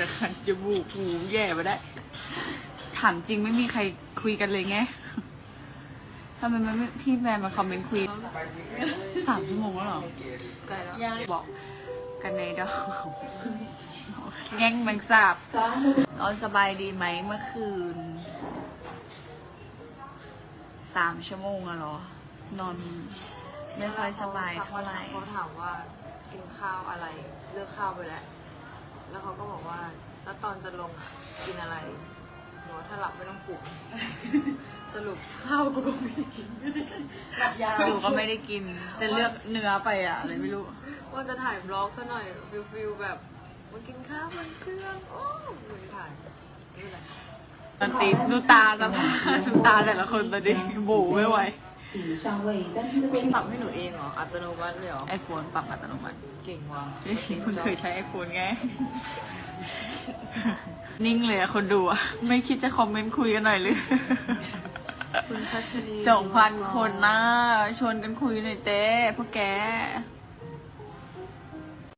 จะคันจมูกหูแย่ไปได้ ถามจริงไม่มีใครคุยกันเลยไงทำไมมันไม่พี่แมนมาคอมเมนต์คุยสามชั่วโมงแล้วเหรอบอกกันในดอกแง่งแมงสาบนอนสบายดีไหมเมื่อคืนสามชั่วโมงอะเหรอ นอนไม่ค่อยสบายเท่าไหร่เขาถามว่ากินข้าวอะไร เลือกข้าวไปแล้ว แล้วเขาก็บอกว่า แล้วตอนจะลงอะกินอะไรหนูว่าถ้าหลับไม่ต้องปลุก สรุปข้าวกูก็ไม่ได้กินหนูก็ไม่ได้กิน แต่เลือกเนื้อไปอะอะไรไม่รู้ ว่าจะถ่ายบล็อกซะหน่อยฟิลฟิลแบบมากินข้าวบนเครื่องโอ้ไม่ได้ถ่ายไม่เป็นไรตอนตีดูตาสภาพดูตาแต่ละคนตอนนี้บูไม่ไหว คุณปรับให้หนูเองเหรอ อัตโนมัติเลยหรอ ไอโฟนปรับอัตโนมัติเก่งว่ะคุณเคยใช้ไอโฟนไง นิ่งเลยคนดูอะไม่คิดจะคอมเมนต์คุยกันหน่อยหรือสองพันคนนะชวนกันคุยหน่อยเต้พวกแก